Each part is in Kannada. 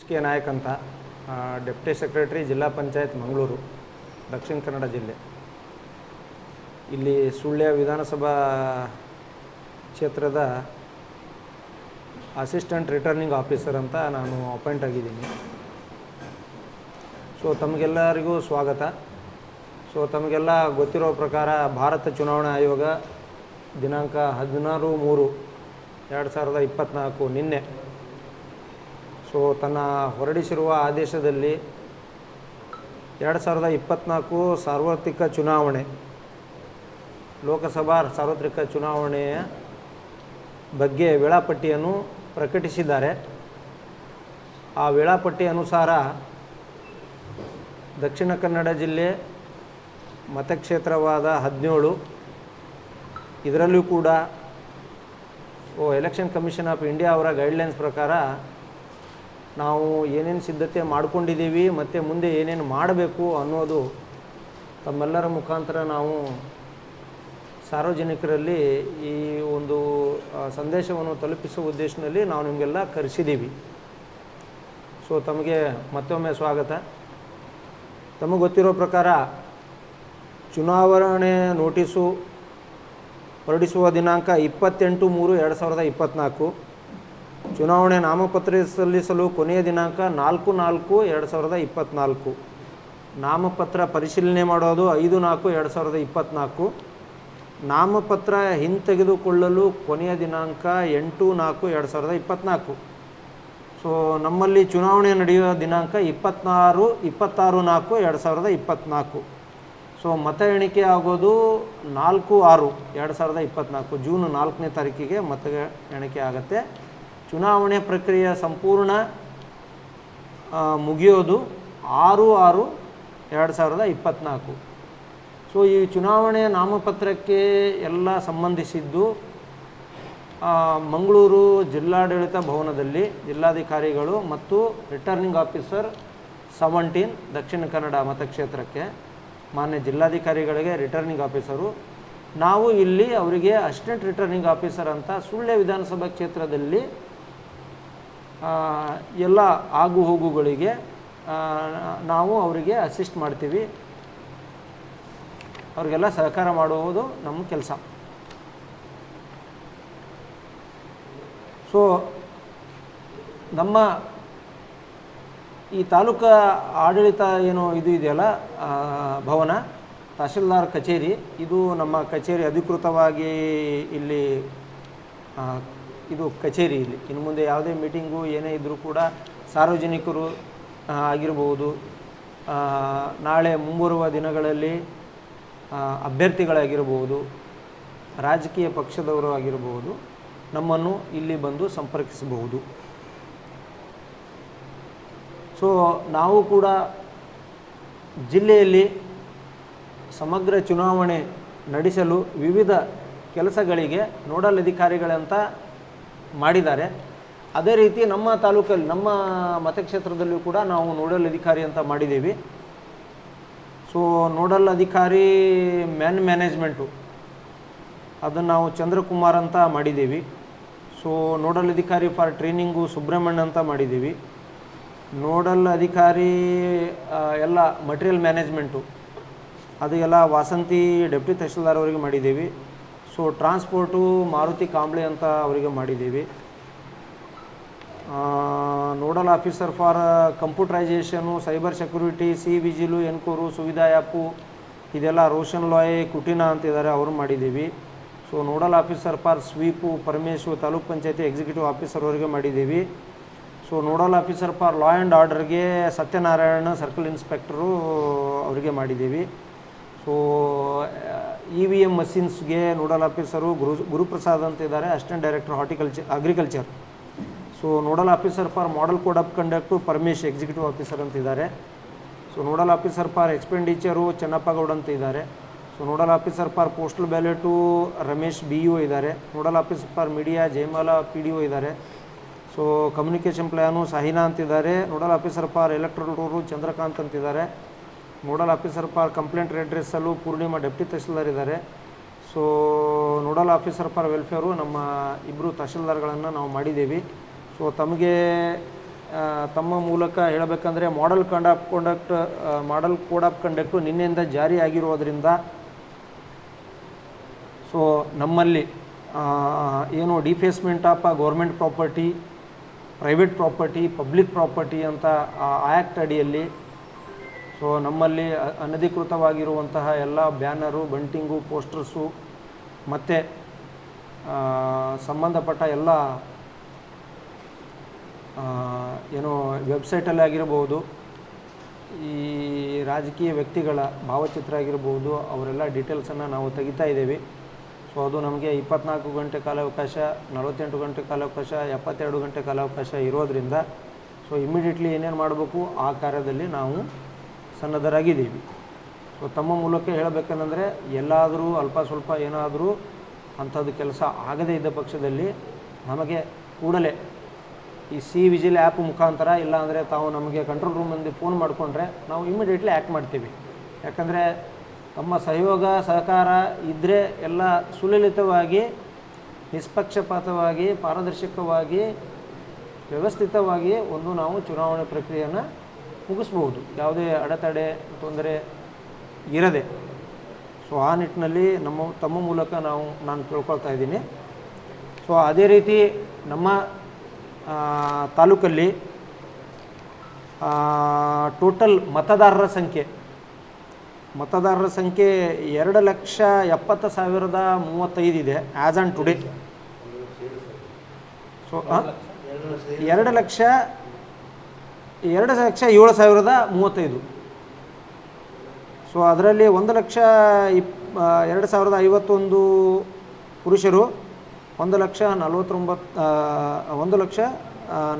ಎಸ್ ಕೆ ನಾಯಕ್ ಅಂತ ಡೆಪ್ಟಿ ಸೆಕ್ರೆಟರಿ ಜಿಲ್ಲಾ ಪಂಚಾಯತ್ ಮಂಗಳೂರು, ದಕ್ಷಿಣ ಕನ್ನಡ ಜಿಲ್ಲೆ. ಇಲ್ಲಿ ಸುಳ್ಯ ವಿಧಾನಸಭಾ ಕ್ಷೇತ್ರದ ಅಸಿಸ್ಟೆಂಟ್ ರಿಟರ್ನಿಂಗ್ ಆಫೀಸರ್ ಅಂತ ನಾನು ಅಪಾಯಿಂಟ್ ಆಗಿದ್ದೀನಿ. ಸೊ, ತಮಗೆಲ್ಲರಿಗೂ ಸ್ವಾಗತ. ಸೊ, ತಮಗೆಲ್ಲ ಗೊತ್ತಿರೋ ಪ್ರಕಾರ ಭಾರತ ಚುನಾವಣಾ ಆಯೋಗ ದಿನಾಂಕ ಹದಿನಾರು ಮೂರು, ಎರಡು ಸಾವಿರದ ಇಪ್ಪತ್ತ್ನಾಲ್ಕು ನಿನ್ನೆ ಸೊ ತನ್ನ ಹೊರಡಿಸಿರುವ ಆದೇಶದಲ್ಲಿ ಎರಡು ಸಾವಿರದ ಇಪ್ಪತ್ತ್ನಾಲ್ಕು ಸಾರ್ವತ್ರಿಕ ಚುನಾವಣೆ, ಲೋಕಸಭಾ ಸಾರ್ವತ್ರಿಕ ಚುನಾವಣೆಯ ಬಗ್ಗೆ ವೇಳಾಪಟ್ಟಿಯನ್ನು ಪ್ರಕಟಿಸಿದ್ದಾರೆ. ಆ ವೇಳಾಪಟ್ಟಿ ಅನುಸಾರ ದಕ್ಷಿಣ ಕನ್ನಡ ಜಿಲ್ಲೆ ಮತಕ್ಷೇತ್ರವಾದ ಹದಿನೇಳು, ಇದರಲ್ಲೂ ಕೂಡ, ಓ, ಎಲೆಕ್ಷನ್ ಕಮಿಷನ್ ಆಫ್ ಇಂಡಿಯಾ ಅವರ ಗೈಡ್ಲೈನ್ಸ್ ಪ್ರಕಾರ ನಾವು ಏನೇನು ಸಿದ್ಧತೆ ಮಾಡಿಕೊಂಡಿದ್ದೀವಿ, ಮತ್ತು ಮುಂದೆ ಏನೇನು ಮಾಡಬೇಕು ಅನ್ನೋದು ತಮ್ಮೆಲ್ಲರ ಮುಖಾಂತರ ನಾವು ಸಾರ್ವಜನಿಕರಲ್ಲಿ ಈ ಒಂದು ಸಂದೇಶವನ್ನು ತಲುಪಿಸುವ ಉದ್ದೇಶದಲ್ಲಿ ನಾವು ನಿಮಗೆಲ್ಲ ಕರೆಸಿದ್ದೀವಿ. ಸೊ, ತಮಗೆ ಮತ್ತೊಮ್ಮೆ ಸ್ವಾಗತ. ತಮಗೆ ಗೊತ್ತಿರೋ ಪ್ರಕಾರ ಚುನಾವಣೆ ನೋಟಿಸು ಹೊರಡಿಸುವ ದಿನಾಂಕ ಇಪ್ಪತ್ತೆಂಟು ಮೂರು ಎರಡು ಸಾವಿರದ ಇಪ್ಪತ್ತ್ನಾಲ್ಕು ಚುನಾವಣೆ ನಾಮಪತ್ರ ಸಲ್ಲಿಸಲು ಕೊನೆಯ ದಿನಾಂಕ ನಾಲ್ಕು ನಾಲ್ಕು ಎರಡು ಸಾವಿರದ ಇಪ್ಪತ್ತ್ನಾಲ್ಕು ನಾಮಪತ್ರ ಪರಿಶೀಲನೆ ಮಾಡೋದು ಐದು ನಾಲ್ಕು ಎರಡು ಸಾವಿರದ ಇಪ್ಪತ್ತ್ನಾಲ್ಕು ನಾಮಪತ್ರ ಹಿಂತೆಗೆದುಕೊಳ್ಳಲು ಕೊನೆಯ ದಿನಾಂಕ ಎಂಟು ನಾಲ್ಕು ಎರಡು ಸಾವಿರದ ಇಪ್ಪತ್ತ್ನಾಲ್ಕು ಸೊ ನಮ್ಮಲ್ಲಿ ಚುನಾವಣೆ ನಡೆಯುವ ದಿನಾಂಕ ಇಪ್ಪತ್ತಾರು ಇಪ್ಪತ್ತಾರು ನಾಲ್ಕು ಎರಡು ಸಾವಿರದ ಇಪ್ಪತ್ತ್ನಾಲ್ಕು ಸೊ ಮತ ಎಣಿಕೆ ಆಗೋದು ನಾಲ್ಕು ಆರು ಎರಡು ಸಾವಿರದ ಇಪ್ಪತ್ತ್ನಾಲ್ಕು ಜೂನ್ ನಾಲ್ಕನೇ ತಾರೀಕಿಗೆ ಮತ ಎಣಿಕೆ ಆಗುತ್ತೆ. ಚುನಾವಣೆ ಪ್ರಕ್ರಿಯೆ ಸಂಪೂರ್ಣ ಮುಗಿಯೋದು ಆರು ಆರು ಎರಡು ಸಾವಿರದ ಇಪ್ಪತ್ತ್ನಾಲ್ಕು ಸೊ ಈ ಚುನಾವಣೆ ನಾಮಪತ್ರಕ್ಕೆ ಎಲ್ಲ ಸಂಬಂಧಿಸಿದ್ದು ಮಂಗಳೂರು ಜಿಲ್ಲಾಡಳಿತ ಭವನದಲ್ಲಿ ಜಿಲ್ಲಾಧಿಕಾರಿಗಳು ಮತ್ತು returning officer seventeen Dakshina Kannada ಮತಕ್ಷೇತ್ರಕ್ಕೆ ಮಾನ್ಯ ಜಿಲ್ಲಾಧಿಕಾರಿಗಳಿಗೆ ರಿಟರ್ನಿಂಗ್ ಆಫೀಸರು. ನಾವು ಇಲ್ಲಿ ಅವರಿಗೆ ಅಸಿಸ್ಟೆಂಟ್ ರಿಟರ್ನಿಂಗ್ ಆಫೀಸರ್ ಅಂತ ಸುಳ್ಯ ವಿಧಾನಸಭಾ ಕ್ಷೇತ್ರದಲ್ಲಿ ಎಲ್ಲ ಆಗು ಹೋಗುಗಳಿಗೆ ನಾವು ಅವರಿಗೆ ಅಸಿಸ್ಟ್ ಮಾಡ್ತೀವಿ. ಅವ್ರಿಗೆಲ್ಲ ಸಹಕಾರ ಮಾಡುವುದು ನಮ್ಮ ಕೆಲಸ. ಸೊ ನಮ್ಮ ಈ ತಾಲೂಕ ಆಡಳಿತ ಏನು ಇದು ಇದೆಯಲ್ಲ ಭವನ, ತಹಶೀಲ್ದಾರ್ ಕಚೇರಿ, ಇದು ನಮ್ಮ ಕಚೇರಿ ಅಧಿಕೃತವಾಗಿ ಇಲ್ಲಿ ಇದು ಕಚೇರಿ ಇಲ್ಲಿ ಇನ್ನು ಮುಂದೆ ಯಾವುದೇ ಮೀಟಿಂಗು ಏನೇ ಇದ್ದರೂ ಕೂಡ ಸಾರ್ವಜನಿಕರು ಆಗಿರ್ಬೋದು ನಾಳೆ ಮುಂಬರುವ ದಿನಗಳಲ್ಲಿ ಅಭ್ಯರ್ಥಿಗಳಾಗಿರಬಹುದು ರಾಜಕೀಯ ಪಕ್ಷದವರು ಆಗಿರಬಹುದು ನಮ್ಮನ್ನು ಇಲ್ಲಿ ಬಂದು ಸಂಪರ್ಕಿಸಬಹುದು. ಸೊ ನಾವು ಕೂಡ ಜಿಲ್ಲೆಯಲ್ಲಿ ಸಮಗ್ರ ಚುನಾವಣೆ ನಡೆಸಲು ವಿವಿಧ ಕೆಲಸಗಳಿಗೆ ನೋಡಲ್ ಅಧಿಕಾರಿಗಳಂತ ಮಾಡಿದ್ದಾರೆ. ಅದೇ ರೀತಿ ನಮ್ಮ ತಾಲೂಕಲ್ಲಿ, ನಮ್ಮ ಮತಕ್ಷೇತ್ರದಲ್ಲೂ ಕೂಡ ನಾವು ನೋಡಲ್ ಅಧಿಕಾರಿ ಅಂತ ಮಾಡಿದ್ದೀವಿ. ಸೊ ನೋಡಲ್ ಅಧಿಕಾರಿ ಮ್ಯಾನ್ ಮ್ಯಾನೇಜ್ಮೆಂಟು. ಅದನ್ನು ನಾವು ಚಂದ್ರಕುಮಾರ್ ಅಂತ ಮಾಡಿದ್ದೀವಿ. ಸೊ ನೋಡಲ್ ಅಧಿಕಾರಿ ಫಾರ್ ಟ್ರೈನಿಂಗು ಸುಬ್ರಹ್ಮಣ್ಯ ಅಂತ ಮಾಡಿದ್ದೀವಿ. ನೋಡಲ್ ಅಧಿಕಾರಿ ಎಲ್ಲ ಮಟೀರಿಯಲ್ ಮ್ಯಾನೇಜ್ಮೆಂಟು. ಅದು ಎಲ್ಲ ವಾಸಂತಿ ಡೆಪ್ಟಿ ತಹಶೀಲ್ದಾರ್ ಅವರಿಗೆ ಮಾಡಿದ್ದೀವಿ. ಸೊ ಟ್ರಾನ್ಸ್ಪೋರ್ಟು ಮಾರುತಿ ಕಾಂಬ್ಳೆ ಅಂತ ಅವರಿಗೆ ಮಾಡಿದ್ದೀವಿ nodal officer for computerisation cyber security C vigil Encore Suvidha app ಇದೆಲ್ಲ ರೋಷನ್ ಲಾಯ್ ಕುಟಿನಾ ಅಂತಿದ್ದಾರೆ, ಅವರು ಮಾಡಿದ್ದೀವಿ so nodal officer for SVEEP Parameshwar taluk panchayat executive officer ಅವರಿಗೆ ಮಾಡಿದ್ದೀವಿ so nodal officer for law and ಆರ್ಡರ್ಗೆ ಸತ್ಯನಾರಾಯಣ ಸರ್ಕಲ್ ಇನ್ಸ್ಪೆಕ್ಟರು ಅವರಿಗೆ ಮಾಡಿದ್ದೀವಿ ಸೊ ಇ ವಿ ಎಂ ಮಷಿನ್ಸ್ಗೆ ನೋಡಲ್ ಆಫೀಸರು ಗುರು, ಗುರುಪ್ರಸಾದ್ ಅಂತ ಇದ್ದಾರೆ. Assistant director horticulture, agriculture. So nodal officer for model code of conduct Paramesh executive officer ಅಂತ ಇದ್ದಾರೆ. So nodal officer for expenditure Channappagowda ಅಂತ ಇದ್ದಾರೆ. So nodal officer for postal ballot Ramesh B U ಇದ್ದಾರೆ. Nodal officer for media Jayamala P D O ಇದ್ದಾರೆ. ಸೊ ಕಮ್ಯುನಿಕೇಷನ್ ಪ್ಲ್ಯಾನು ಸಾಹಿನಾ ಅಂತಿದ್ದಾರೆ nodal officer for electoral tour Chandrakant ಅಂತಿದ್ದಾರೆ ನೋಡಲ್ ಆಫೀಸರ್ ಫಾರ್ ಕಂಪ್ಲೇಂಟ್ ರೆಡ್ರೆಸ್ಸಲ್ಲೂ ಪೂರ್ಣಿಮಾ ಡೆಪ್ಟಿ ತಹಶೀಲ್ದಾರ್ ಇದ್ದಾರೆ. So nodal officer for welfare ನಮ್ಮ ಇಬ್ಬರು ತಹಶೀಲ್ದಾರ್ಗಳನ್ನು ನಾವು ಮಾಡಿದ್ದೀವಿ. ಸೊ ತಮಗೆ ತಮ್ಮ ಮೂಲಕ ಹೇಳಬೇಕಂದ್ರೆ ಮಾಡಲ್ ಕಂಡ್ of conduct model code of conduct ನಿನ್ನೆಯಿಂದ ಜಾರಿಯಾಗಿರೋದ್ರಿಂದ ಸೊ ನಮ್ಮಲ್ಲಿ ಏನು defacement of government property private property public property ಅಂತ ಆ ಆ್ಯಕ್ಟ್ ಅಡಿಯಲ್ಲಿ ಸೊ ನಮ್ಮಲ್ಲಿ ಅನಧಿಕೃತವಾಗಿರುವಂತಹ ಎಲ್ಲ ಬ್ಯಾನರು, ಬಂಟಿಂಗು, ಪೋಸ್ಟರ್ಸು, ಮತ್ತು ಸಂಬಂಧಪಟ್ಟ ಎಲ್ಲ ಏನು ವೆಬ್ಸೈಟಲ್ಲಿ ಆಗಿರಬಹುದು ಈ ರಾಜಕೀಯ ವ್ಯಕ್ತಿಗಳ ಭಾವಚಿತ್ರ ಆಗಿರ್ಬೋದು, ಅವರೆಲ್ಲ ಡೀಟೇಲ್ಸನ್ನು ನಾವು ತೆಗಿತಾ ಇದ್ದೀವಿ. ಸೊ ಅದು ನಮಗೆ ಇಪ್ಪತ್ನಾಲ್ಕು ಗಂಟೆ ಕಾಲಾವಕಾಶ, ನಲವತ್ತೆಂಟು ಗಂಟೆ ಕಾಲಾವಕಾಶ, ಎಪ್ಪತ್ತೆರಡು ಗಂಟೆ ಕಾಲಾವಕಾಶ ಇರೋದರಿಂದ ಸೊ ಇಮ್ಮಿಡಿಯೇಟ್ಲಿ ಏನೇನು ಮಾಡಬೇಕು, ಆ ಕಾರ್ಯದಲ್ಲಿ ನಾವು ಸನ್ನದ್ಧರಾಗಿದ್ದೀವಿ. ಸೊ, ತಮ್ಮ ಮೂಲಕ ಹೇಳಬೇಕಂದ್ರೆ, ಎಲ್ಲಾದರೂ ಅಲ್ಪ ಸ್ವಲ್ಪ ಏನಾದರೂ ಅಂಥದ್ದು ಕೆಲಸ ಆಗದೇ ಇದ್ದ ಪಕ್ಷದಲ್ಲಿ ನಮಗೆ ಕೂಡಲೇ ಈ ಸಿ ವಿಜಿಲ್ ಆ್ಯಪ್ ಮುಖಾಂತರ, ಇಲ್ಲ ಅಂದರೆ ತಾವು ನಮಗೆ ಕಂಟ್ರೋಲ್ ರೂಮಲ್ಲಿ ಫೋನ್ ಮಾಡಿಕೊಂಡ್ರೆ ನಾವು ಇಮಿಡಿಯೇಟ್ಲಿ ಆ್ಯಕ್ಟ್ ಮಾಡ್ತೀವಿ. ಯಾಕಂದರೆ, ತಮ್ಮ ಸಹಯೋಗ, ಸಹಕಾರ ಇದ್ದರೆ ಎಲ್ಲ ಸುಲಲಿತವಾಗಿ, ನಿಷ್ಪಕ್ಷಪಾತವಾಗಿ, ಪಾರದರ್ಶಕವಾಗಿ, ವ್ಯವಸ್ಥಿತವಾಗಿ ಒಂದು ನಾವು ಚುನಾವಣೆ ಪ್ರಕ್ರಿಯೆಯನ್ನು ಮುಗಿಸ್ಬೋದು ಯಾವುದೇ ಅಡೆತಡೆ, ತೊಂದರೆ ಇರದೆ. ಸೊ ಆ ನಿಟ್ಟಿನಲ್ಲಿ ನಮ್ಮ, ತಮ್ಮ ಮೂಲಕ ನಾವು, ನಾನು ತಿಳ್ಕೊಳ್ತಾ ಇದ್ದೀನಿ. ಸೊ ಅದೇ ರೀತಿ ನಮ್ಮ ತಾಲೂಕಲ್ಲಿ ಟೋಟಲ್ ಮತದಾರರ ಸಂಖ್ಯೆ. ಮತದಾರರ ಸಂಖ್ಯೆ ಎರಡು ಲಕ್ಷ ಎಪ್ಪತ್ತು ಸಾವಿರದ ಮೂವತ್ತೈದು ಇದೆ ಆ್ಯಸ್ ಆನ್ ಟುಡೇ ಸೊ ಎರಡು ಲಕ್ಷ ಎರಡು ಲಕ್ಷ ಏಳು ಸಾವಿರದ ಮೂವತ್ತೈದು. ಸೊ ಅದರಲ್ಲಿ ಒಂದು ಲಕ್ಷ ಇಪ್ ಎರಡು ಸಾವಿರದ ಐವತ್ತೊಂದು ಪುರುಷರು, ಒಂದು ಲಕ್ಷ ನಲವತ್ತೊಂಬತ್ತು ಒಂದು ಲಕ್ಷ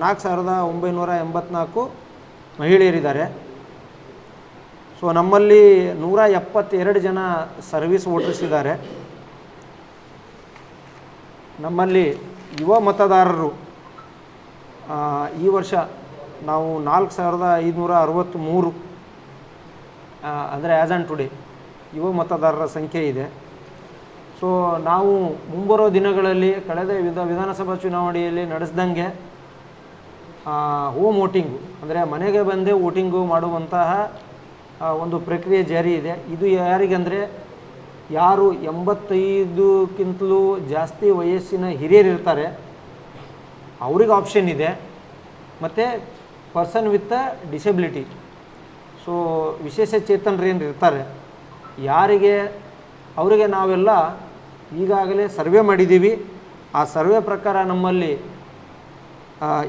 ನಾಲ್ಕು ಸಾವಿರದ ಒಂಬೈನೂರ ಎಂಬತ್ನಾಲ್ಕು ಮಹಿಳೆಯರಿದ್ದಾರೆ. ಸೊ ನಮ್ಮಲ್ಲಿ ನೂರ ಎಪ್ಪತ್ತೆರಡು ಜನ ಸರ್ವಿಸ್ ವೋಟರ್ಸ್ ಇದ್ದಾರೆ. ನಮ್ಮಲ್ಲಿ ಯುವ ಮತದಾರರು ಈ ವರ್ಷ ನಾವು ನಾಲ್ಕು ಸಾವಿರದ ಐದುನೂರ ಅರವತ್ತು ಮೂರು ಅಂದರೆ ಆ್ಯಸ್ ಆ್ಯಂಡ್ ಟುಡೇ ಯುವ ಮತದಾರರ ಸಂಖ್ಯೆ ಇದೆ. ಸೊ ನಾವು ಮುಂಬರೋ ದಿನಗಳಲ್ಲಿ ಕಳೆದ ವಿಧ, ವಿಧಾನಸಭಾ ಚುನಾವಣೆಯಲ್ಲಿ ನಡೆಸ್ದಂಗೆ ಹೋಮ್ ವೋಟಿಂಗು ಅಂದರೆ ಮನೆಗೆ ಬಂದೇ ವೋಟಿಂಗು ಮಾಡುವಂತಹ ಒಂದು ಪ್ರಕ್ರಿಯೆ ಜಾರಿ ಇದೆ. ಇದು ಯಾರಿಗಂದರೆ ಯಾರು ಎಂಬತ್ತೈದಕ್ಕಿಂತಲೂ ಜಾಸ್ತಿ ವಯಸ್ಸಿನ ಹಿರಿಯರಿರ್ತಾರೆ. ಅವ್ರಿಗೆ ಆಪ್ಷನ್ ಇದೆ. ಮತ್ತು ಪರ್ಸನ್ ವಿತ್ ಡಿಸೆಬಿಲಿಟಿ ಸೊ ವಿಶೇಷ ಚೇತನರು ಏನು ಇರ್ತಾರೆ ಯಾರಿಗೆ ಅವರಿಗೆ ನಾವೆಲ್ಲ ಈಗಾಗಲೇ ಸರ್ವೆ ಮಾಡಿದ್ದೀವಿ ಆ ಸರ್ವೆ ಪ್ರಕಾರ ನಮ್ಮಲ್ಲಿ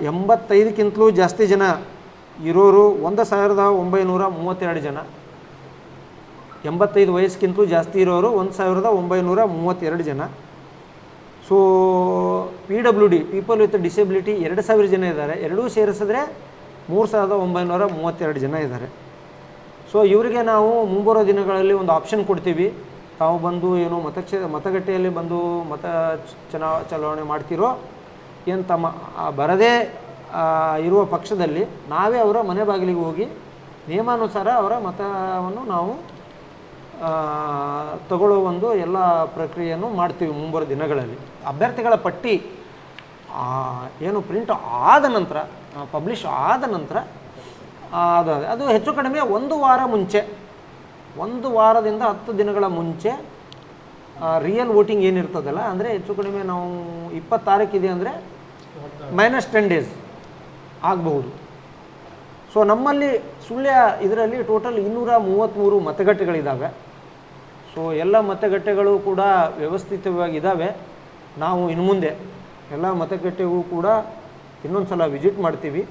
ಎಂಬತ್ತೈದಕ್ಕಿಂತಲೂ ಜಾಸ್ತಿ ಜನ ಇರೋರು ಒಂದು ಸಾವಿರದ ಒಂಬೈನೂರ ಮೂವತ್ತೆರಡು ಜನ ಎಂಬತ್ತೈದು ವಯಸ್ಸಿಗಿಂತಲೂ ಜಾಸ್ತಿ ಇರೋರು ಒಂದು ಸಾವಿರದ ಒಂಬೈನೂರ ಮೂವತ್ತೆರಡು ಜನ so P W D people with disability ಎರಡು ಸಾವಿರ ಜನ ಇದ್ದಾರೆ ಎರಡೂ ಸೇರಿಸಿದ್ರೆ ಮೂರು ಸಾವಿರದ ಒಂಬೈನೂರ ಮೂವತ್ತೆರಡು ಜನ ಇದ್ದಾರೆ. ಸೊ ಇವರಿಗೆ ನಾವು ಮುಂಬರೋ ದಿನಗಳಲ್ಲಿ ಒಂದು ಆಪ್ಷನ್ ಕೊಡ್ತೀವಿ. ತಾವು ಬಂದು ಏನು ಮತಕ್ಷೇ, ಮತಗಟ್ಟೆಯಲ್ಲಿ ಬಂದು ಮತ ಚುನಾ, ಚಲಾವಣೆ ಮಾಡ್ತಿರೋ ಏನು ತಮ್ಮ ಬರದೇ ಇರುವ ಪಕ್ಷದಲ್ಲಿ ನಾವೇ ಅವರ ಮನೆ ಬಾಗಿಲಿಗೆ ಹೋಗಿ ನಿಯಮಾನುಸಾರ ಅವರ ಮತವನ್ನು ನಾವು ತಗೊಳ್ಳೋ ಒಂದು ಎಲ್ಲ ಪ್ರಕ್ರಿಯೆಯನ್ನು ಮಾಡ್ತೀವಿ ಮುಂಬರೋ ದಿನಗಳಲ್ಲಿ. ಅಭ್ಯರ್ಥಿಗಳ ಪಟ್ಟಿ ಏನು ಪ್ರಿಂಟ್ ಆದ ನಂತರ ಪಬ್ಲಿಷ್ ಆದ ನಂತರ ಅದು ಅದು. ಹೆಚ್ಚು ಕಡಿಮೆ ಒಂದು ವಾರ ಮುಂಚೆ. ಒಂದು ವಾರದಿಂದ ಹತ್ತು ದಿನಗಳ ಮುಂಚೆ ರಿಯಲ್ ವೋಟಿಂಗ್ ಏನಿರ್ತದಲ್ಲ, ಅಂದರೆ ಹೆಚ್ಚು ಕಡಿಮೆ ನಾವು ಇಪ್ಪತ್ತು ತಾರೀಕಿದೆ ಅಂದರೆ ಮೈನಸ್ ಟೆನ್ ಡೇಸ್ ಆಗಬಹುದು. ಸೊ ನಮ್ಮಲ್ಲಿ ಸುಳ್ಯ ಇದರಲ್ಲಿ ಟೋಟಲ್ ಇನ್ನೂರ ಮೂವತ್ತ್ಮೂರು ಮತಗಟ್ಟೆಗಳಿದ್ದಾವೆ ಸೊ ಎಲ್ಲ ಮತಗಟ್ಟೆಗಳು ಕೂಡ ವ್ಯವಸ್ಥಿತವಾಗಿದ್ದಾವೆ ನಾವು ಇನ್ನು ಮುಂದೆ ಎಲ್ಲ ಮತಗಟ್ಟೆಗೂ ಕೂಡ ಇನ್ನೊಂದು ಸಲ ವಿಸಿಟ್ ಮಾಡ್ತೀವಿ.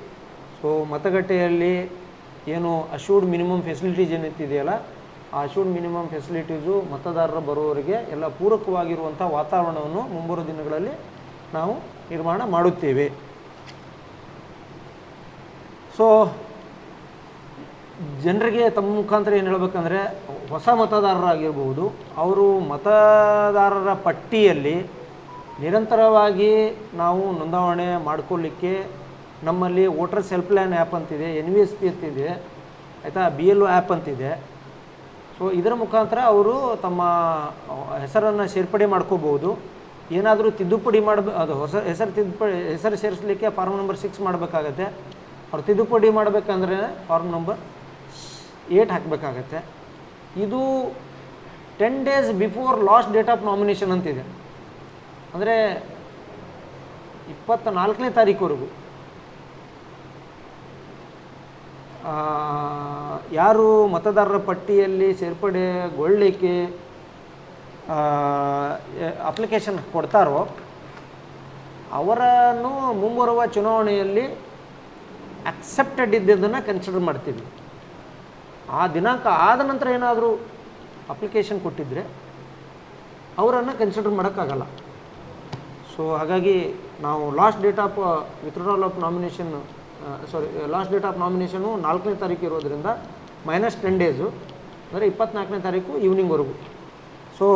ಸೊ ಮತಗಟ್ಟೆಯಲ್ಲಿ ಏನು ಅಶೂರ್ಡ್ ಮಿನಿಮಮ್ ಫೆಸಿಲಿಟೀಸ್ ಏನಿತ್ತಿದೆಯಲ್ಲ, ಆ ಅಶೂರ್ಡ್ ಮಿನಿಮಮ್ ಫೆಸಿಲಿಟೀಸು ಮತದಾರರು ಬರುವವರಿಗೆ ಎಲ್ಲ ಪೂರಕವಾಗಿರುವಂಥ ವಾತಾವರಣವನ್ನು ಮುಂಬರುವ ದಿನಗಳಲ್ಲಿ ನಾವು ನಿರ್ಮಾಣ ಮಾಡುತ್ತೇವೆ. ಸೊ ಜನರಿಗೆ ತಮ್ಮ ಮುಖಾಂತರ ಏನು ಹೇಳಬೇಕಂದ್ರೆ, ಹೊಸ ಮತದಾರರಾಗಿರ್ಬೋದು, ಅವರು ಮತದಾರರ ಪಟ್ಟಿಯಲ್ಲಿ ನಿರಂತರವಾಗಿ ನಾವು ನೋಂದಾವಣೆ ಮಾಡ್ಕೊಳ್ಳಿಕ್ಕೆ ನಮ್ಮಲ್ಲಿ ವೋಟರ್ ಸೆಲ್ಫ್ ಲೈನ್ ಆ್ಯಪ್ ಅಂತಿದೆ, ಎನ್ ವಿ ಎಸ್ ಪಿ ಅಂತಿದೆ, ಆಯಿತಾ? ಬಿ ಎಲ್ ಒ ಆ್ಯಪ್ ಅಂತಿದೆ. ಸೊ ಇದರ ಮುಖಾಂತರ ಅವರು ತಮ್ಮ ಹೆಸರನ್ನು ಸೇರ್ಪಡೆ ಮಾಡ್ಕೋಬೋದು ಏನಾದರೂ ತಿದ್ದುಪಡಿ ಮಾಡಬ, ಅದು ಹೊಸ ಹೆಸರು ತಿದ್ದುಪಡಿ, ಹೆಸರು ಸೇರಿಸಲಿಕ್ಕೆ ಫಾರ್ಮ್ ನಂಬರ್ ಸಿಕ್ಸ್ ಮಾಡಬೇಕಾಗತ್ತೆ. ಅವ್ರು ತಿದ್ದುಪಡಿ ಮಾಡಬೇಕಂದ್ರೆ ಫಾರ್ಮ್ ನಂಬರ್ ಏಟ್ ಹಾಕಬೇಕಾಗತ್ತೆ. ಇದು ten days before last date of nomination ಅಂತಿದೆ. ಅಂದರೆ ಇಪ್ಪತ್ತ ನಾಲ್ಕನೇ ತಾರೀಕುವರೆಗೂ ಯಾರು ಮತದಾರರ ಪಟ್ಟಿಯಲ್ಲಿ ಸೇರ್ಪಡೆಗೊಳ್ಳಲಿಕ್ಕೆ ಅಪ್ಲಿಕೇಶನ್ ಕೊಡ್ತಾರೋ, ಅವರನ್ನು ಮುಂಬರುವ ಚುನಾವಣೆಯಲ್ಲಿ ಅಕ್ಸೆಪ್ಟೆಡ್ ಇದ್ದಿದ್ದನ್ನು ಕನ್ಸಿಡರ್ ಮಾಡ್ತೀವಿ. ಆ ದಿನಾಂಕ ಆದ ನಂತರ ಏನಾದರೂ ಅಪ್ಲಿಕೇಶನ್ ಕೊಟ್ಟಿದ್ದರೆ ಅವರನ್ನು ಕನ್ಸಿಡರ್ ಮಾಡೋಕ್ಕಾಗಲ್ಲ. ಸೊ ಹಾಗಾಗಿ ನಾವು last date of withdrawal of nomination sorry last date of nomination ನಾಲ್ಕನೇ ತಾರೀಕು ಇರೋದರಿಂದ ಮೈನಸ್ ಟೆನ್ ಡೇಸು ಅಂದರೆ ಇಪ್ಪತ್ನಾಲ್ಕನೇ ತಾರೀಕು ಈವ್ನಿಂಗ್ವರೆಗೂ ಸೊ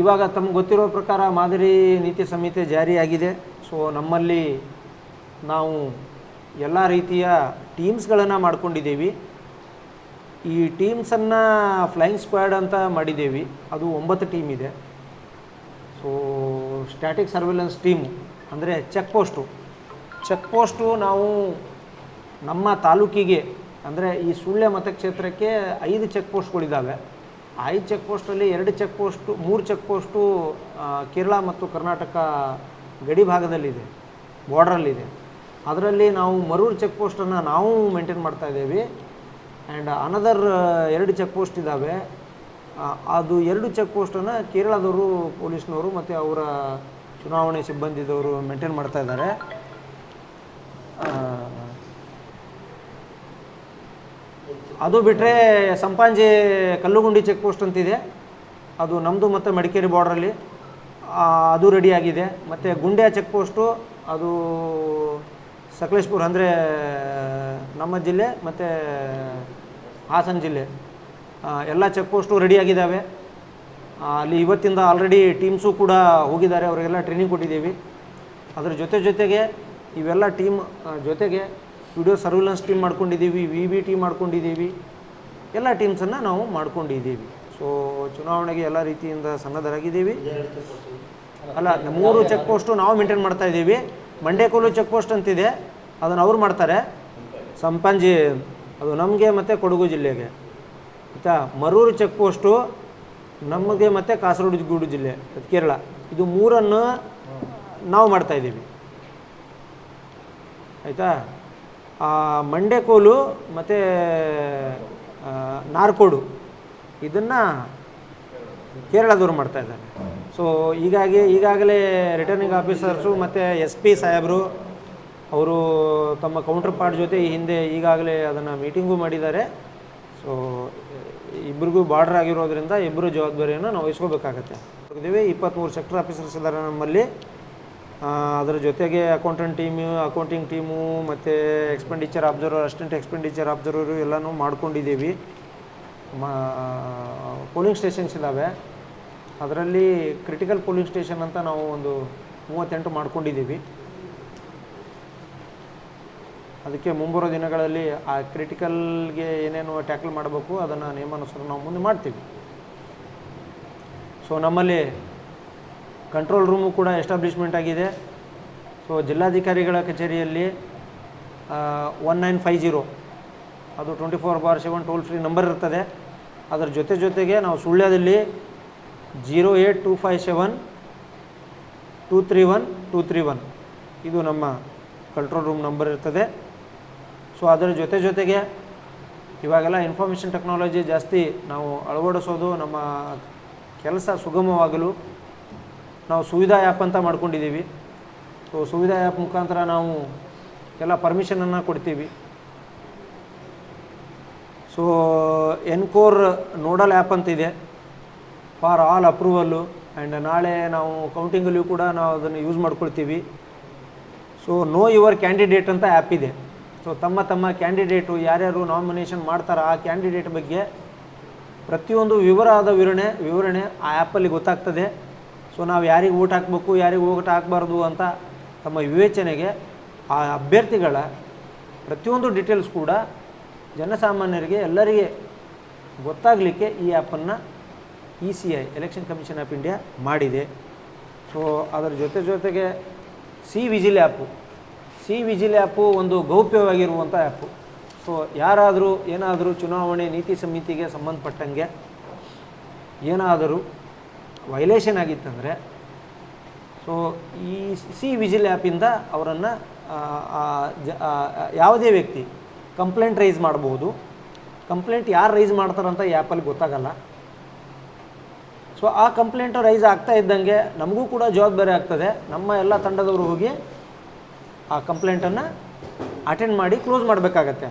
ಇವಾಗ ತಮ್ಗೆ ಗೊತ್ತಿರೋ ಪ್ರಕಾರ ಮಾದರಿ ನೀತಿ ಸಂಹಿತೆ ಜಾರಿಯಾಗಿದೆ ಸೊ ನಮ್ಮಲ್ಲಿ ನಾವು ಎಲ್ಲ ರೀತಿಯ ಟೀಮ್ಸ್ಗಳನ್ನು ಮಾಡ್ಕೊಂಡಿದ್ದೀವಿ. ಈ ಟೀಮ್ಸನ್ನು ಫ್ಲೈಯಿಂಗ್ ಸ್ಕ್ವಾಡ್ ಅಂತ ಮಾಡಿದ್ದೀವಿ. ಅದು ಒಂಬತ್ತು ಟೀಮ್ ಇದೆ. ಸೊ ಸ್ಟ್ಯಾಟಿಕ್ ಸರ್ವೆಲೆನ್ಸ್ ಟೀಮು ಅಂದರೆ ಚೆಕ್ ಪೋಸ್ಟು ಚೆಕ್ ಪೋಸ್ಟು ನಾವು ನಮ್ಮ ತಾಲೂಕಿಗೆ, ಅಂದರೆ ಈ ಸುಳ್ಯ ಮತಕ್ಷೇತ್ರಕ್ಕೆ ಐದು ಚೆಕ್ ಪೋಸ್ಟ್ಗಳಿದ್ದಾವೆ ಐದು ಚೆಕ್ ಪೋಸ್ಟಲ್ಲಿ ಎರಡು ಚೆಕ್ ಪೋಸ್ಟು ಮೂರು ಚೆಕ್ ಪೋಸ್ಟು ಕೇರಳ ಮತ್ತು ಕರ್ನಾಟಕ ಗಡಿ ಭಾಗದಲ್ಲಿದೆ ಬಾರ್ಡ್ರಲ್ಲಿದೆ ಅದರಲ್ಲಿ ನಾವು ಮರೂರು ಚೆಕ್ ಪೋಸ್ಟನ್ನು ನಾವು ಮೇಂಟೈನ್ ಮಾಡ್ತಾ ಇದ್ದೀವಿ. ಆ್ಯಂಡ್ ಅನದರ್ ಎರಡು ಚೆಕ್ ಪೋಸ್ಟ್ ಇದ್ದಾವೆ ಅದು ಎರಡು ಚೆಕ್ ಪೋಸ್ಟನ್ನು ಕೇರಳದವರು, ಪೊಲೀಸ್ನವರು ಮತ್ತು ಅವರ ಚುನಾವಣೆ ಸಿಬ್ಬಂದಿದವರು ಮೇಂಟೈನ್ ಮಾಡ್ತಾ ಇದ್ದಾರೆ. ಅದು ಬಿಟ್ಟರೆ ಸಂಪಾಂಜಿ ಕಲ್ಲುಗುಂಡಿ ಚೆಕ್ ಪೋಸ್ಟ್ ಅಂತಿದೆ. ಅದು ನಮ್ಮದು ಮತ್ತು ಮಡಿಕೇರಿ ಬಾರ್ಡ್ರಲ್ಲಿ ಅದು ರೆಡಿಯಾಗಿದೆ ಮತ್ತು ಗುಂಡ್ಯಾ ಚೆಕ್ ಪೋಸ್ಟು, ಅದು ಸಕಲೇಶ್ಪುರ ಅಂದರೆ ನಮ್ಮ ಜಿಲ್ಲೆ ಮತ್ತು ಹಾಸನ ಜಿಲ್ಲೆ. ಎಲ್ಲ ಚೆಕ್ ಪೋಸ್ಟು ರೆಡಿಯಾಗಿದ್ದಾವೆ ಅಲ್ಲಿ ಇವತ್ತಿಂದ ಆಲ್ರೆಡಿ ಟೀಮ್ಸು ಕೂಡ ಹೋಗಿದ್ದಾರೆ, ಅವರಿಗೆಲ್ಲ ಟ್ರೈನಿಂಗ್ ಕೊಟ್ಟಿದ್ದೀವಿ. ಅದರ ಜೊತೆ ಜೊತೆಗೆ ಇವೆಲ್ಲ ಟೀಮ್ ಜೊತೆಗೆ ವಿಡಿಯೋ ಸರ್ವಿಲೆನ್ಸ್ ಟೀಮ್ ಮಾಡ್ಕೊಂಡಿದ್ದೀವಿ ವಿ ಬಿ ಟಿ ಮಾಡ್ಕೊಂಡಿದ್ದೀವಿ. ಎಲ್ಲ ಟೀಮ್ಸನ್ನು ನಾವು ಮಾಡ್ಕೊಂಡಿದ್ದೀವಿ. ಸೊ ಚುನಾವಣೆಗೆ ಎಲ್ಲ ರೀತಿಯಿಂದ ಸನ್ನದ್ಧರಾಗಿದ್ದೀವಿ. ಅಲ್ಲ, ಮೂರು ಚೆಕ್ ಪೋಸ್ಟು ನಾವು ಮೇಂಟೈನ್ ಮಾಡ್ತಾ ಇದ್ದೀವಿ. ಮಂಡೇಕೋಲು ಚೆಕ್ ಪೋಸ್ಟ್ ಅಂತಿದೆ. ಅದನ್ನು ಅವ್ರು ಮಾಡ್ತಾರೆ. ಸಂಪಾಂಜಿ, ಅದು ನಮಗೆ ಮತ್ತು ಕೊಡಗು ಜಿಲ್ಲೆಗೆ. ಆಯಿತಾ? ಮರೂರು ಚೆಕ್ ಪೋಸ್ಟು ನಮಗೆ ಮತ್ತು ಕಾಸರಗೋಡು ಗೂಡು ಜಿಲ್ಲೆ ಕೇರಳ. ಇದು ಮೂರನ್ನು ನಾವು ಮಾಡ್ತಾ ಇದ್ದೀವಿ. ಆಯಿತಾ? ಮಂಡೆಕೋಲು ಮತ್ತು ನಾರ್ಕೋಡು. ಇದನ್ನು ಕೇರಳದವ್ರು ಮಾಡ್ತಾ ಇದ್ದಾರೆ. ಸೊ ಹೀಗಾಗಿ, ಈಗಾಗಲೇ ರಿಟರ್ನಿಂಗ್ ಆಫೀಸರ್ಸು ಮತ್ತು ಎಸ್ ಪಿ ಸಾಹೇಬರು, ಅವರು ತಮ್ಮ ಕೌಂಟರ್ ಪಾರ್ಟ್ ಜೊತೆ ಈ ಹಿಂದೆ ಈಗಾಗಲೇ ಅದನ್ನು ಮೀಟಿಂಗು ಮಾಡಿದ್ದಾರೆ. ಸೊ ಇಬ್ಬರಿಗೂ ಬಾರ್ಡರ್ ಆಗಿರೋದ್ರಿಂದ ಇಬ್ಬರು ಜವಾಬ್ದಾರಿಯನ್ನು ನಾವು ವಹಿಸ್ಕೋಬೇಕಾಗತ್ತೆ. ಇದ್ದೀವಿ ಇಪ್ಪತ್ತ್ಮೂರು ಸೆಕ್ಟರ್ ಆಫೀಸರ್ಸ್ ಇದ್ದಾರೆ ನಮ್ಮಲ್ಲಿ. ಅದರ ಜೊತೆಗೆ ಅಕೌಂಟೆಂಟ್ ಟೀಮು ಅಕೌಂಟಿಂಗ್ ಟೀಮು ಮತ್ತು expenditure observer assistant expenditure observer ಎಲ್ಲನೂ ಮಾಡ್ಕೊಂಡಿದ್ದೀವಿ. ಪೋಲಿಂಗ್ ಸ್ಟೇಷನ್ಸ್ ಇದ್ದಾವೆ ಅದರಲ್ಲಿ ಕ್ರಿಟಿಕಲ್ ಪೋಲಿಂಗ್ ಸ್ಟೇಷನ್ ಅಂತ ನಾವು ಒಂದು ಮೂವತ್ತೆಂಟು ಮಾಡ್ಕೊಂಡಿದ್ದೀವಿ. ಅದಕ್ಕೆ ಮುಂಬರೋ ದಿನಗಳಲ್ಲಿ ಆ ಕ್ರಿಟಿಕಲ್ಗೆ ಏನೇನು ಟ್ಯಾಕಲ್ ಮಾಡಬೇಕು, ಅದನ್ನು ನಿಯಮಾನುಸಾರ ನಾವು ಮುಂದೆ ಮಾಡ್ತೀವಿ. ಸೊ ನಮ್ಮಲ್ಲಿ ಕಂಟ್ರೋಲ್ ರೂಮು ಕೂಡ ಎಸ್ಟಾಬ್ಲಿಷ್ಮೆಂಟ್ ಆಗಿದೆ. ಸೊ ಜಿಲ್ಲಾಧಿಕಾರಿಗಳ ಕಚೇರಿಯಲ್ಲಿ ಒನ್ ನೈನ್ ಫೈ ಜೀರೋ ಅದು twenty four bar seven toll free number ಇರ್ತದೆ. ಅದರ ಜೊತೆ ಜೊತೆಗೆ ನಾವು ಸುಳ್ಯದಲ್ಲಿ zero eight two five seven two three one two three one ಇದು ನಮ್ಮ ಕಂಟ್ರೋಲ್ ರೂಮ್ ನಂಬರ್ ಇರ್ತದೆ. ಸೊ ಅದರ ಜೊತೆ ಜೊತೆಗೆ ಇವಾಗೆಲ್ಲ ಇನ್ಫಾರ್ಮೇಷನ್ ಟೆಕ್ನಾಲಜಿ ಜಾಸ್ತಿ ನಾವು ಅಳವಡಿಸೋದು ನಮ್ಮ ಕೆಲಸ ಸುಗಮವಾಗಲು ನಾವು ಸುವಿಧಾ ಆ್ಯಪ್ ಅಂತ ಮಾಡ್ಕೊಂಡಿದ್ದೀವಿ. ಸೊ ಸುವಿಧಾ ಆ್ಯಪ್ ಮುಖಾಂತರ ನಾವು ಎಲ್ಲ ಪರ್ಮಿಷನನ್ನು ಕೊಡ್ತೀವಿ. ಸೊ ಎನ್ಕೋರ್ ನೋಡಲ್ ಆ್ಯಪ್ ಅಂತಿದೆ ಫಾರ್ ಆಲ್ ಅಪ್ರೂವಲ್ಲು ಆ್ಯಂಡ್ ನಾಳೆ ನಾವು ಕೌಂಟಿಂಗಲ್ಲಿಯೂ ಕೂಡ ನಾವು ಅದನ್ನು ಯೂಸ್ ಮಾಡ್ಕೊಳ್ತೀವಿ. ಸೊ ನೋ ಯುವರ್ ಕ್ಯಾಂಡಿಡೇಟ್ ಅಂತ ಆ್ಯಪ್ ಇದೆ. ಸೊ ತಮ್ಮ ತಮ್ಮ ಕ್ಯಾಂಡಿಡೇಟು ಯಾರ್ಯಾರು ನಾಮಿನೇಷನ್ ಮಾಡ್ತಾರೆ ಆ ಕ್ಯಾಂಡಿಡೇಟ್ ಬಗ್ಗೆ ಪ್ರತಿಯೊಂದು ವಿವರವಾದ ವಿವರಣೆ ವಿವರಣೆ ಆ ಆ್ಯಪಲ್ಲಿ ಗೊತ್ತಾಗ್ತದೆ. ಸೊ ನಾವು ಯಾರಿಗೆ ಓಟ್ ಹಾಕಬೇಕು, ಯಾರಿಗೆ ಓಟ್ ಹಾಕಬಾರ್ದು ಅಂತ ತಮ್ಮ ವಿವೇಚನೆಗೆ ಆ ಅಭ್ಯರ್ಥಿಗಳ ಪ್ರತಿಯೊಂದು ಡೀಟೇಲ್ಸ್ ಕೂಡ ಜನಸಾಮಾನ್ಯರಿಗೆ ಎಲ್ಲರಿಗೆ ಗೊತ್ತಾಗಲಿಕ್ಕೆ ಈ ಆ್ಯಪನ್ನು E C I election commission of India ಮಾಡಿದೆ. ಸೊ ಅದರ ಜೊತೆ ಜೊತೆಗೆ C vigil app C vigil app ಒಂದು ಗೌಪ್ಯವಾಗಿರುವಂಥ ಆ್ಯಪು. ಸೊ, ಯಾರಾದರೂ ಏನಾದರೂ ಚುನಾವಣೆ ನೀತಿ ಸಮಿತಿಗೆ ಸಂಬಂಧಪಟ್ಟಂಗೆ ಏನಾದರೂ ವೈಲೇಷನ್ ಆಗಿತ್ತಂದರೆ, ಸೊ, ಈ ಸಿ ವಿಜಿಲ್ ಆ್ಯಪಿಂದ ಅವರನ್ನು ಯಾವುದೇ ವ್ಯಕ್ತಿ ಕಂಪ್ಲೇಂಟ್ ರೈಸ್ ಮಾಡ್ಬೋದು. ಕಂಪ್ಲೇಂಟ್ ಯಾರು ರೈಸ್ ಮಾಡ್ತಾರಂತ ಈ ಆ್ಯಪಲ್ಲಿ ಗೊತ್ತಾಗಲ್ಲ. ಸೊ, ಆ ಕಂಪ್ಲೇಂಟು ರೈಸ್ ಆಗ್ತಾ ಇದ್ದಂಗೆ ನಮಗೂ ಕೂಡ ಜವಾಬ್ದಾರಿ ಆಗ್ತದೆ. ನಮ್ಮ ಎಲ್ಲ ತಂಡದವರು ಹೋಗಿ ಆ ಕಂಪ್ಲೇಂಟನ್ನು ಅಟೆಂಡ್ ಮಾಡಿ ಕ್ಲೋಸ್ ಮಾಡಬೇಕಾಗತ್ತೆ.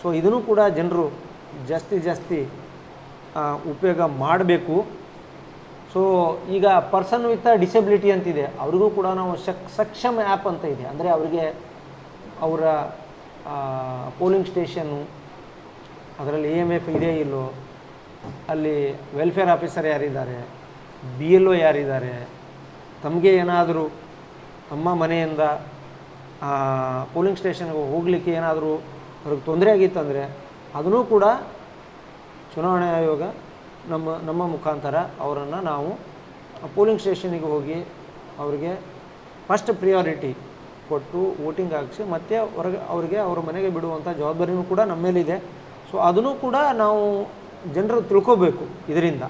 ಸೊ ಇದನ್ನು ಕೂಡ ಜನರು ಜಾಸ್ತಿ ಜಾಸ್ತಿ ಉಪಯೋಗ ಮಾಡಬೇಕು. ಸೊ ಈಗ ಪರ್ಸನ್ ವಿತ್ ಡಿಸೆಬಿಲಿಟಿ ಅಂತಿದೆ, ಅವ್ರಿಗೂ ಕೂಡ ನಾವು ಸಕ್, ಸಕ್ಷಮ್ ಆ್ಯಪ್ ಅಂತ ಇದೆ. ಅಂದರೆ ಅವರಿಗೆ ಅವರ ಪೋಲಿಂಗ್ ಸ್ಟೇಷನ್ನು ಅದರಲ್ಲಿ ಎ ಎಂ ಎಫ್ ಇದೆ ಇಲ್ಲೋ ಅಲ್ಲಿ ವೆಲ್ಫೇರ್ ಆಫೀಸರ್ ಯಾರಿದ್ದಾರೆ ಬಿ ಎಲ್ ಒ ಯಾರಿದ್ದಾರೆ, ತಮಗೆ ಏನಾದರೂ ತಮ್ಮ ಮನೆಯಿಂದ ಪೋಲಿಂಗ್ ಸ್ಟೇಷನ್ಗೆ ಹೋಗಲಿಕ್ಕೆ ಏನಾದರೂ ಅವ್ರಿಗೆ ತೊಂದರೆ ಆಗಿತ್ತಂದರೆ ಅದನ್ನೂ ಕೂಡ ಚುನಾವಣಾ ಆಯೋಗ ನಮ್ಮ ನಮ್ಮ ಮುಖಾಂತರ ಅವರನ್ನು ನಾವು ಪೋಲಿಂಗ್ ಸ್ಟೇಷನಿಗೆ ಹೋಗಿ ಅವರಿಗೆ ಫಸ್ಟ್ ಪ್ರಿಯಾರಿಟಿ ಕೊಟ್ಟು ವೋಟಿಂಗ್ ಹಾಕಿಸಿ ಮತ್ತೆ ಹೊರಗೆ ಅವರಿಗೆ ಅವ್ರ ಮನೆಗೆ ಬಿಡುವಂಥ ಜವಾಬ್ದಾರಿನೂ ಕೂಡ ನಮ್ಮ ಮೇಲಿದೆ. ಸೊ ಅದನ್ನು ಕೂಡ ನಾವು ಜನರು ತಿಳ್ಕೋಬೇಕು ಇದರಿಂದ.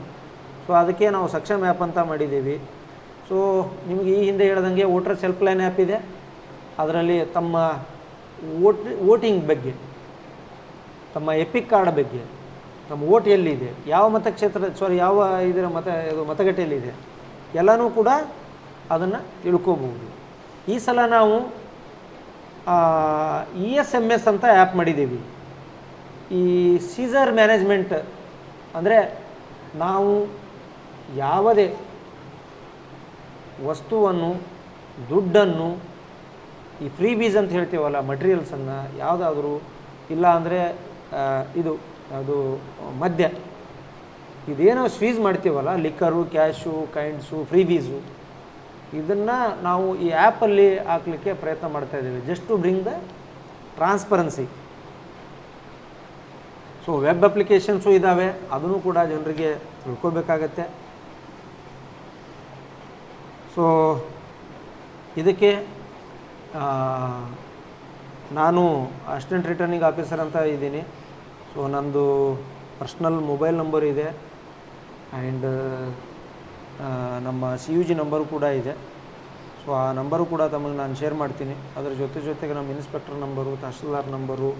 ಸೊ ಅದಕ್ಕೆ ನಾವು ಸಕ್ಷಮ್ ಆ್ಯಪ್ ಅಂತ ಮಾಡಿದ್ದೀವಿ. ಸೊ ನಿಮಗೆ ಈ ಹಿಂದೆ ಹೇಳ್ದಂಗೆ ವೋಟರ್ಸ್ ಹೆಲ್ಪ್ಲೈನ್ ಆ್ಯಪ್ ಇದೆ. ಅದರಲ್ಲಿ ತಮ್ಮ ವೋಟ್, ವೋಟಿಂಗ್ ಬಗ್ಗೆ, ತಮ್ಮ ಎಪಿಕ್ ಕಾರ್ಡ್ ಬಗ್ಗೆ, ತಮ್ಮ ಓಟ್ ಎಲ್ಲಿದೆ ಯಾವ ಮತಕ್ಷೇತ್ರ ಸಾರಿ ಯಾವ ಇದರ ಮತ ಇದು ಮತಗಟ್ಟೆಯಲ್ಲಿದೆ, ಎಲ್ಲನೂ ಕೂಡ ಅದನ್ನು ತಿಳ್ಕೋಬಹುದು. ಈ ಸಲ ನಾವು ಇ ಎಸ್ ಎಂ ಎಸ್ ಅಂತ ಆ್ಯಪ್ ಮಾಡಿದ್ದೀವಿ. ಈ ಸೀಸರ್ ಮ್ಯಾನೇಜ್ಮೆಂಟ್ ಅಂದರೆ ನಾವು ಯಾವುದೇ ವಸ್ತುವನ್ನು, ದುಡ್ಡನ್ನು ಈ ಫ್ರೀ ಬೀಸ್ ಅಂತ ಹೇಳ್ತೀವಲ್ಲ ಮಟೀರಿಯಲ್ಸನ್ನು ಯಾವುದಾದ್ರೂ ಇಲ್ಲ ಅಂದರೆ ಇದು, ಅದು ಮದ್ಯ. ಇದೇನೋ ಸ್ವೀಸ್ ಮಾಡ್ತೀವಲ್ಲ ಲಿಕ್ಕರು ಕ್ಯಾಶು ಕೈಂಡ್ಸು ಫ್ರೀ ಬೀಸು ಇದನ್ನು ನಾವು ಈ ಆ್ಯಪಲ್ಲಿ ಹಾಕಲಿಕ್ಕೆ ಪ್ರಯತ್ನ ಮಾಡ್ತಾ ಇದ್ದೀವಿ. Just to bring the transparency so web applications ಇದ್ದಾವೆ ಅದನ್ನು ಕೂಡ ಜನರಿಗೆ ತಿಳ್ಕೊಬೇಕಾಗತ್ತೆ. ಸೊ ಇದಕ್ಕೆ ನಾನು ಅಸಿಸ್ಟೆಂಟ್ ರಿಟರ್ನಿಂಗ್ ಆಫೀಸರ್ ಅಂತ ಇದ್ದೀನಿ. ಸೊ ನಂದು ಪರ್ಸ್ನಲ್ ಮೊಬೈಲ್ ನಂಬರ್ ಇದೆ. ಆ್ಯಂಡ್ ನಮ್ಮ ಸಿ ಯು ಜಿ ನಂಬರು ಕೂಡ ಇದೆ. ಸೊ ಆ ನಂಬರು ಕೂಡ ತಮಗೆ ನಾನು ಶೇರ್ ಮಾಡ್ತೀನಿ. ಅದರ ಜೊತೆ ಜೊತೆಗೆ ನಮ್ಮ inspector number tahsildar number,